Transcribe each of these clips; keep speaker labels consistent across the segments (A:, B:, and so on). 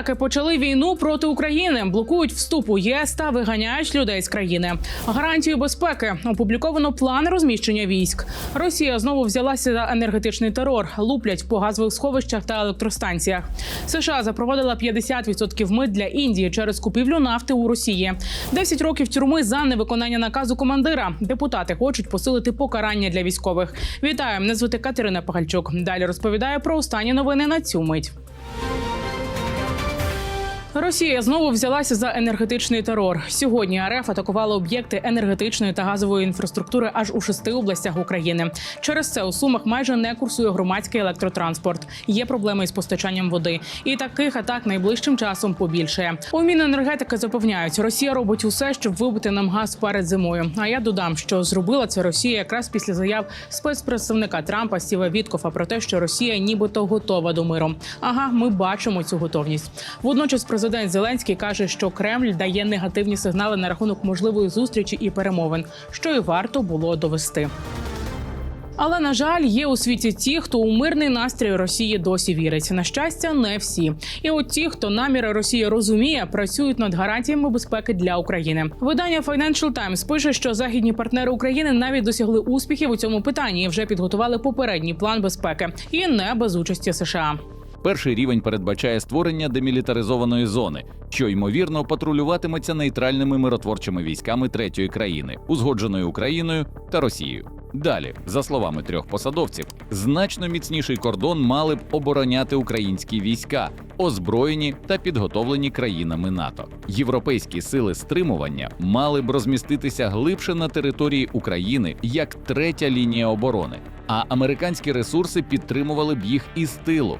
A: Поляки почали війну проти України, блокують вступ у ЄС та виганяють людей з країни. Гарантію безпеки опубліковано план розміщення військ. Росія знову взялася за енергетичний терор, луплять по газових сховищах та електростанціях. США запровадила 50% мит для Індії через купівлю нафти у Росії. 10 років тюрми за невиконання наказу командира. Депутати хочуть посилити покарання для військових. Вітаю, мене звати Катерина Пагальчук. Далі розповідаю про останні новини на цю мить. Росія знову взялася за енергетичний терор. Сьогодні РФ атакувала об'єкти енергетичної та газової інфраструктури аж у шести областях України. Через це у сумах майже не курсує громадський електротранспорт. Є проблеми із постачанням води, і таких атак найближчим часом побільшає. У Міненергетики запевняють, Росія робить усе, щоб вибити нам газ перед зимою. А я додам, що зробила це Росія якраз після заяв спецпредставника Трампа Стіва Віткофа про те, що Росія нібито готова до миру. Ага, ми бачимо цю готовність. Водночас президент Зеленський каже, що Кремль дає негативні сигнали на рахунок можливої зустрічі і перемовин, що і варто було довести. Але на жаль, є у світі ті, хто у мирний настрій Росії досі вірить. На щастя, не всі. І от ті, хто наміри Росії розуміє, працюють над гарантіями безпеки для України. Видання Financial Times пише, що західні партнери України навіть досягли успіхів у цьому питанні і вже підготували попередній план безпеки, і не без участі США.
B: Перший рівень передбачає створення демілітаризованої зони, що ймовірно патрулюватиметься нейтральними миротворчими військами третьої країни, узгодженою Україною та Росією. Далі, за словами трьох посадовців, значно міцніший кордон мали б обороняти українські війська, озброєні та підготовлені країнами НАТО. Європейські сили стримування мали б розміститися глибше на території України як третя лінія оборони, а американські ресурси підтримували б їх із тилу.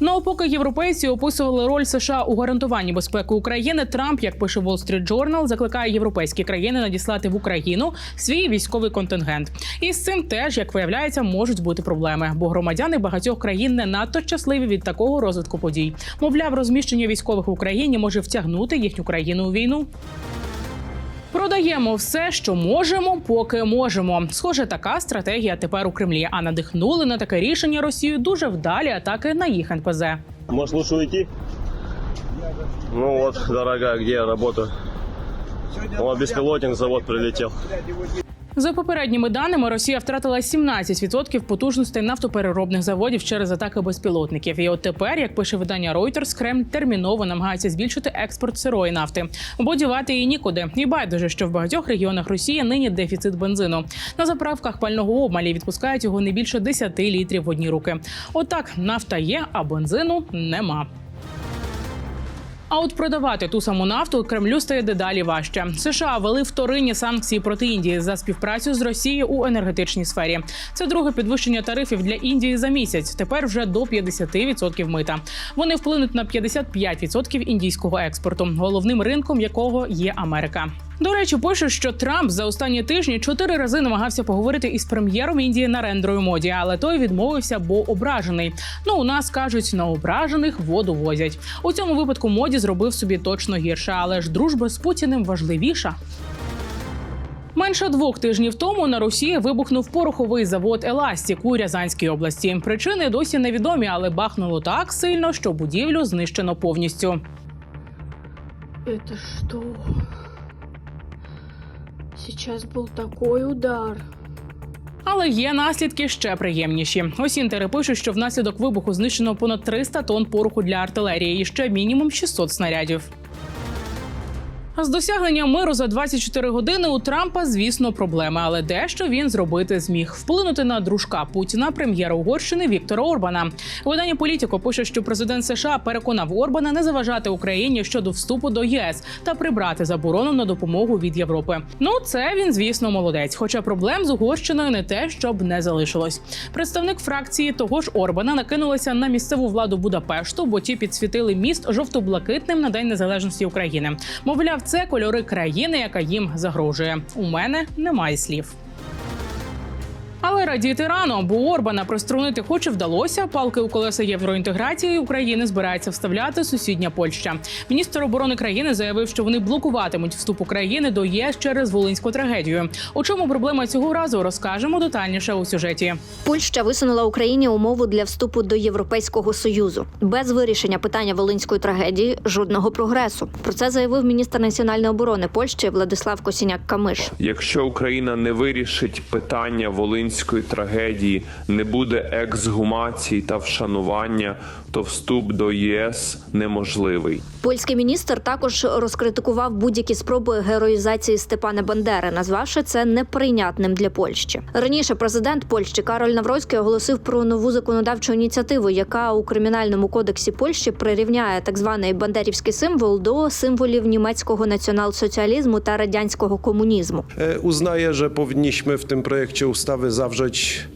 A: Ну поки європейці описували роль США у гарантуванні безпеки України, Трамп, як пише Wall Street Journal, закликає європейські країни надіслати в Україну свій військовий контингент. І з цим теж, як виявляється, можуть бути проблеми, бо громадяни багатьох країн не надто щасливі від такого розвитку подій. Мовляв, розміщення військових в Україні може втягнути їхню країну у війну. Продаємо все, що можемо, поки можемо. Схоже, така стратегія тепер у Кремлі. А надихнули на таке рішення Росію дуже вдалі атаки на їх НПЗ.
C: Може, лучше уйти? Ну от, дорога, где я работаю? О, беспилотник завод прилетел.
A: За попередніми даними, Росія втратила 17% потужностей нафтопереробних заводів через атаки безпілотників. І от тепер, як пише видання Reuters, Кремль терміново намагається збільшити експорт сирої нафти, бо дівати її нікуди. І байдуже, що в багатьох регіонах Росії нині дефіцит бензину. На заправках пального обмалі відпускають його не більше 10 літрів в одні руки. Отак нафта є, а бензину нема. А от продавати ту саму нафту Кремлю стає дедалі важче. США ввели вторинні санкції проти Індії за співпрацю з Росією у енергетичній сфері. Це друге підвищення тарифів для Індії за місяць. Тепер вже до 50% мита. Вони вплинуть на 55% індійського експорту, головним ринком якого є Америка. До речі, пише, що Трамп за останні тижні чотири рази намагався поговорити із прем'єром Індії Нарендрою моді, але той відмовився, бо ображений. Ну у нас кажуть, на ображених воду возять. У цьому випадку моді зробив собі точно гірше, але ж дружба з Путіним важливіша. Менше двох тижнів тому на Росії вибухнув пороховий завод Еластік у Рязанській області. Причини досі невідомі, але бахнуло так сильно, що будівлю знищено повністю.
D: Это что? Сейчас був такой удар.
A: Але є наслідки ще приємніші. Осінтери пишуть, що внаслідок вибуху знищено понад 300 тонн пороху для артилерії і ще мінімум 600 снарядів. З досягненням миру за 24 години у Трампа, звісно, проблеми, але дещо він зробити зміг вплинути на дружка Путіна, прем'єра Угорщини Віктора Орбана. Видання Політіко пише, що президент США переконав Орбана не заважати Україні щодо вступу до ЄС та прибрати заборону на допомогу від Європи. Ну це він, звісно, молодець. Хоча проблем з Угорщиною не те, щоб не залишилось. Представник фракції того ж Орбана накинулися на місцеву владу Будапешту, бо ті підсвітили міст жовто-блакитним на день незалежності України. Мовляв, це кольори країни, яка їм загрожує. У мене немає слів. Але радіти рано, бо Орбана приструнити хоч і вдалося. Палки у колеса євроінтеграції України збирається вставляти сусідня Польща. Міністр оборони країни заявив, що вони блокуватимуть вступ України до ЄС через волинську трагедію. У чому проблема цього разу розкажемо детальніше у сюжеті.
E: Польща висунула Україні умову для вступу до Європейського союзу без вирішення питання волинської трагедії жодного прогресу. Про це заявив міністр національної оборони Польщі Владислав Косіняк Камиш.
F: Якщо Україна не вирішить питання волинської трагедії, не буде ексгумації та вшанування, то вступ до ЄС неможливий.
E: Польський міністр також розкритикував будь-які спроби героїзації Степана Бандери, назвавши це неприйнятним для Польщі. Раніше президент Польщі Кароль Навроцький оголосив про нову законодавчу ініціативу, яка у кримінальному кодексі Польщі прирівняє так званий бандерівський символ до символів німецького націонал-соціалізму та радянського комунізму.
G: E, Uznaję, że powinniśmy w tym projekcie ustawy zawrzeć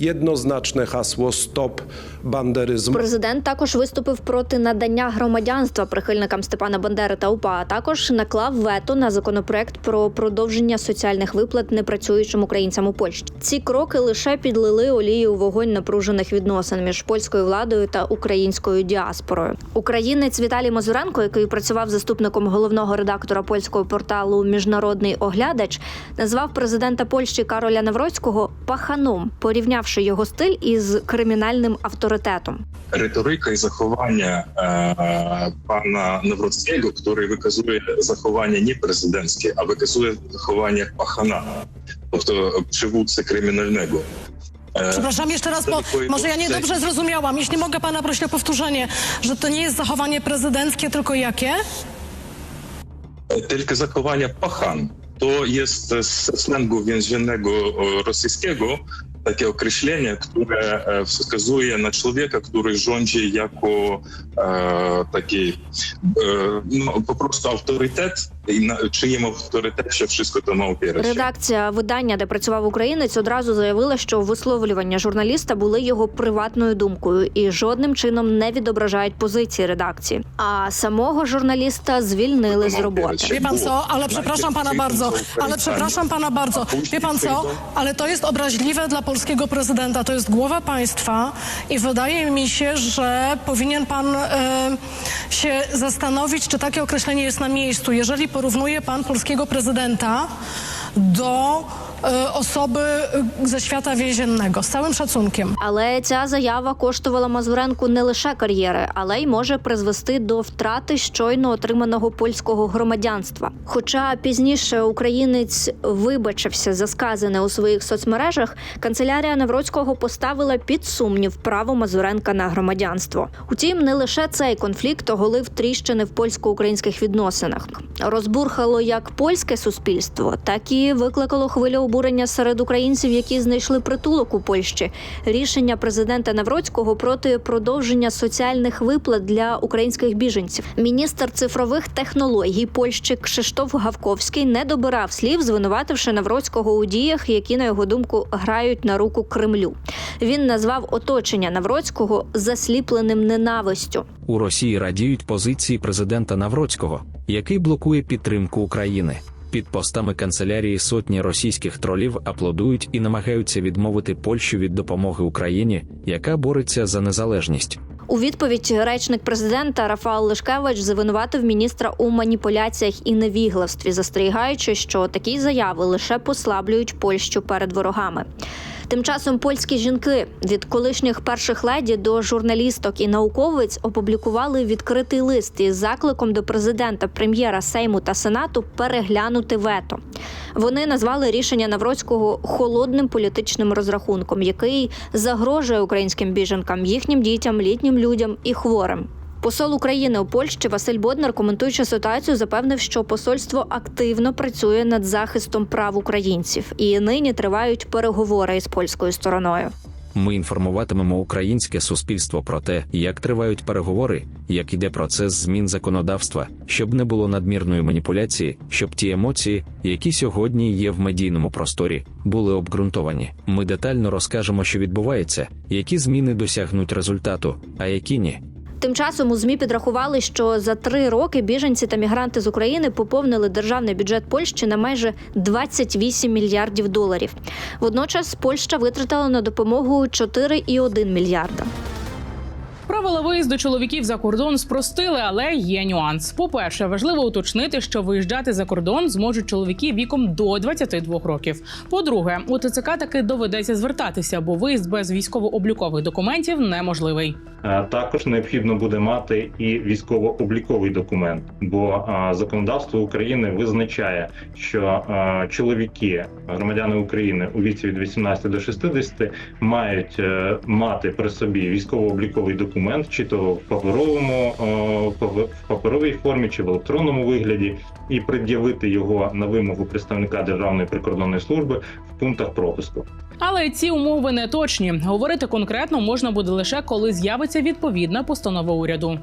G: jednoznaczne hasło Stop banderyzmu.
E: Президент також виступив проти надання громадянства прихильникам Степана Бандери та УПА, а також наклав вето на законопроект про продовження соціальних виплат непрацюючим українцям у Польщі. Ці кроки лише підлили олію вогонь напружених відносин між польською владою та українською діаспорою. Українець Віталій Мазуренко, який працював заступником головного редактора польського порталу Міжнародний оглядач, назвав президента Польщі Кароля Навроцького паханом, порівнявши його стиль із кримінальним авторитетом.
H: риторика і заховання е, пана Навроцького, який виказує заховання не президентське, а виказує заховання пахана, тобто przywódcy kryminalnego. E,
I: Przepraszam, jeszcze raz, bo
H: Tylko-
I: może ja niedobrze zrozumiałam. Jeśli mogę pana prosić o powtórzenie, że to nie jest zachowanie prezydenckie, tylko jakie?
H: Tylko zachowania pachan. To jest z slangu więziennego e, rosyjskiego e, wskazuje na człowieka, który rządzi jako e, taki e, no, po prostu autorytet autorytecie wszystko to ma opierać. się.
E: Редакція видання, де працював українець, одразу заявила, що висловлювання журналіста були його приватною думкою і жодним чином не відображають позиції редакції. А самого журналіста звільнили з роботи.
I: Wie pan co, ale przepraszam pana bardzo, ale przepraszam pana bardzo. Wie pan co, ale to jest obraźliwe dla polskiego prezydenta, to jest głowa państwa i wydaje mi się, że powinien pan e, się zastanowić, czy takie określenie jest na miejscu. Jeżeli porównuje pan polskiego prezydenta do osoby e, ze świata więziennego, z całym szacunkiem.
E: Але ця заява коштувала Мазуренку не лише кар'єри, але й може призвести до втрати щойно отриманого польського громадянства. Хоча пізніше українець вибачився за сказане у своїх соцмережах, канцелярія Навроцького поставила під сумнів право Мазуренка на громадянство. Утім, не лише цей конфлікт оголив тріщини в польсько-українських відносинах. Розбурхало як польське суспільство, так і викликало хвилю обурення серед українців, які знайшли притулок у Польщі. Рішення президента Навроцького проти продовження соціальних виплат для українських біженців. Міністр цифрових технологій Польщі Кшиштоф Гавковський не добирав слів, звинувативши Навроцького у діях, які на його думку грають на руку Кремлю. Він назвав оточення Навроцького засліпленим ненавистю.
J: У Росії радіють позиції президента Навроцького, який блокує підтримку України. Під постами канцелярії сотні російських тролів аплодують і намагаються відмовити Польщу від допомоги Україні, яка бореться за незалежність.
E: У відповідь речник президента Рафаел Лишкевич звинуватив міністра у маніпуляціях і невігластві, застерігаючи, що такі заяви лише послаблюють Польщу перед ворогами. Тим часом польські жінки від колишніх перших леді до журналісток і науковиць опублікували відкритий лист із закликом до президента, прем'єра Сейму та Сенату переглянути вето. Вони назвали рішення Навроцького холодним політичним розрахунком, який загрожує українським біженкам, їхнім дітям, літнім людям і хворим. Посол України у Польщі Василь Боднар, коментуючи ситуацію, запевнив, що посольство активно працює над захистом прав українців, і нині тривають переговори із польською стороною.
J: Ми інформуватимемо українське суспільство про те, як тривають переговори, як іде процес змін законодавства, щоб не було надмірної маніпуляції, щоб ті емоції, які сьогодні є в медійному просторі, були обґрунтовані. Ми детально розкажемо, що відбувається, які зміни досягнуть результату, а які ні.
E: Тим часом у змі підрахували, що за три роки біженці та мігранти з України поповнили державний бюджет Польщі на майже 28 мільярдів доларів. Водночас Польща витратила на допомогу 4,1 мільярда.
A: Правила виїзду чоловіків за кордон спростили, але є нюанс. По-перше, важливо уточнити, що виїжджати за кордон зможуть чоловіки віком до 22 років. По-друге, у ТЦК таки доведеться звертатися, бо виїзд без військово-облікових документів неможливий.
K: Е, Також необхідно буде мати і військово-обліковий документ, бо е, законодавство України визначає, що е, чоловіки, громадяни України у віці від 18 до 60 мають мати при собі військово-обліковий документ, чи то в паперовому е, в паперовій формі, чи в електронному вигляді, і пред'явити його на вимогу представника Державної прикордонної служби в пунктах пропуску.
A: Але ці умови не точні. Говорити конкретно можна буде лише коли з'явиться відповідна постанова уряду.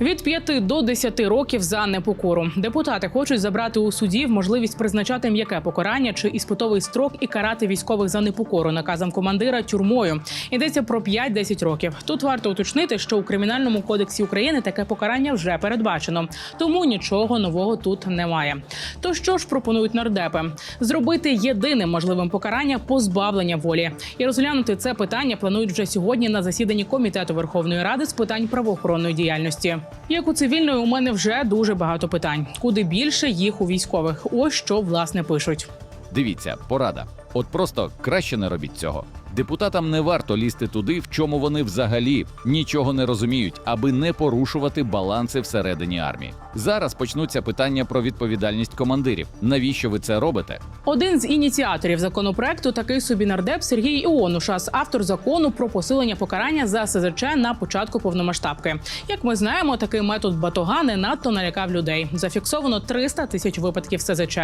A: Від 5 до 10 років за непокору депутати хочуть забрати у судів можливість призначати м'яке покарання чи іспитовий строк і карати військових за непокору наказом командира тюрмою. Йдеться про 5-10 років. Тут варто уточнити, що у кримінальному кодексі України таке покарання вже передбачено, тому нічого нового тут немає. То що ж пропонують нардепи? Зробити єдиним можливим покарання позбавлення волі і розглянути це питання планують вже сьогодні на засіданні комітету Верховної Ради з питань правоохоронної діяльності. Як у цивільної, у мене вже дуже багато питань, куди більше їх у військових. Ось що власне пишуть.
B: Дивіться, порада. От просто краще не робіть цього. Депутатам не варто лізти туди, в чому вони взагалі нічого не розуміють, аби не порушувати баланси всередині армії. Зараз почнуться питання про відповідальність командирів. Навіщо ви це робите?
A: Один з ініціаторів законопроекту такий собі нардеп Сергій Іонушас, автор закону про посилення покарання за СЗЧ на початку повномасштабки. Як ми знаємо, такий метод батога не надто налякав людей. Зафіксовано 300 тисяч випадків СЗЧ.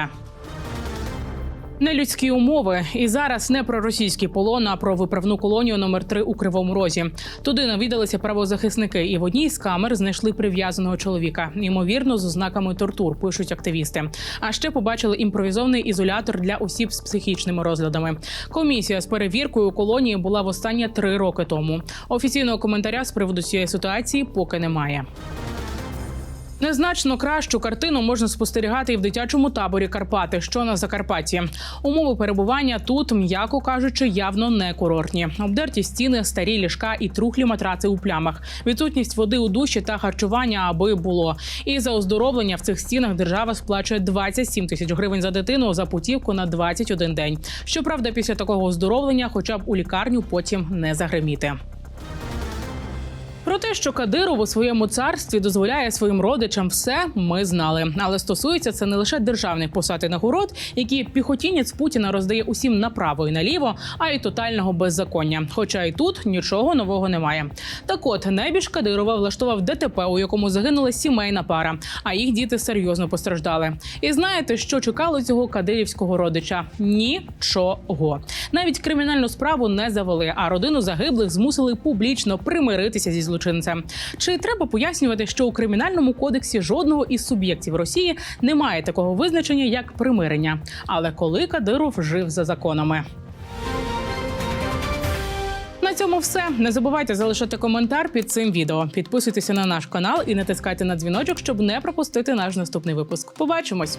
A: Нелюдські умови і зараз не про російський полон, а про виправну колонію номер 3 у Кривому Розі. Туди навідалися правозахисники, і в одній з камер знайшли прив'язаного чоловіка, ймовірно, з ознаками тортур. Пишуть активісти. А ще побачили імпровізований ізолятор для осіб з психічними розладами. Комісія з перевіркою колонії була востаннє три роки тому. Офіційного коментаря з приводу цієї ситуації поки немає. Незначно кращу картину можна спостерігати і в дитячому таборі Карпати, що на Закарпатті. Умови перебування тут, м'яко кажучи, явно не курортні. Обдерті стіни, старі ліжка і трухлі матраци у плямах, відсутність води у душі та харчування, аби було. І за оздоровлення в цих стінах держава сплачує 27 тисяч гривень за дитину за путівку на 21 день. Щоправда, після такого оздоровлення, хоча б у лікарню потім не загриміти. Про те, що Кадиров у своєму царстві дозволяє своїм родичам все, ми знали. Але стосується це не лише державних посад і нагород, які піхотінець Путіна роздає усім направо і наліво, а й тотального беззаконня. Хоча і тут нічого нового немає. Так от найбільш Кадирова влаштував ДТП, у якому загинула сімейна пара, а їх діти серйозно постраждали. І знаєте, що чекало цього кадирівського родича? Нічого. Навіть кримінальну справу не завели, а родину загиблих змусили публічно примиритися зі злочинцем. Чи треба пояснювати, що у кримінальному кодексі жодного із суб'єктів Росії немає такого визначення, як примирення? Але коли Кадиров жив за законами? На цьому все. Не забувайте залишити коментар під цим відео. Підписуйтеся на наш канал і натискайте на дзвіночок, щоб не пропустити наш наступний випуск. Побачимось!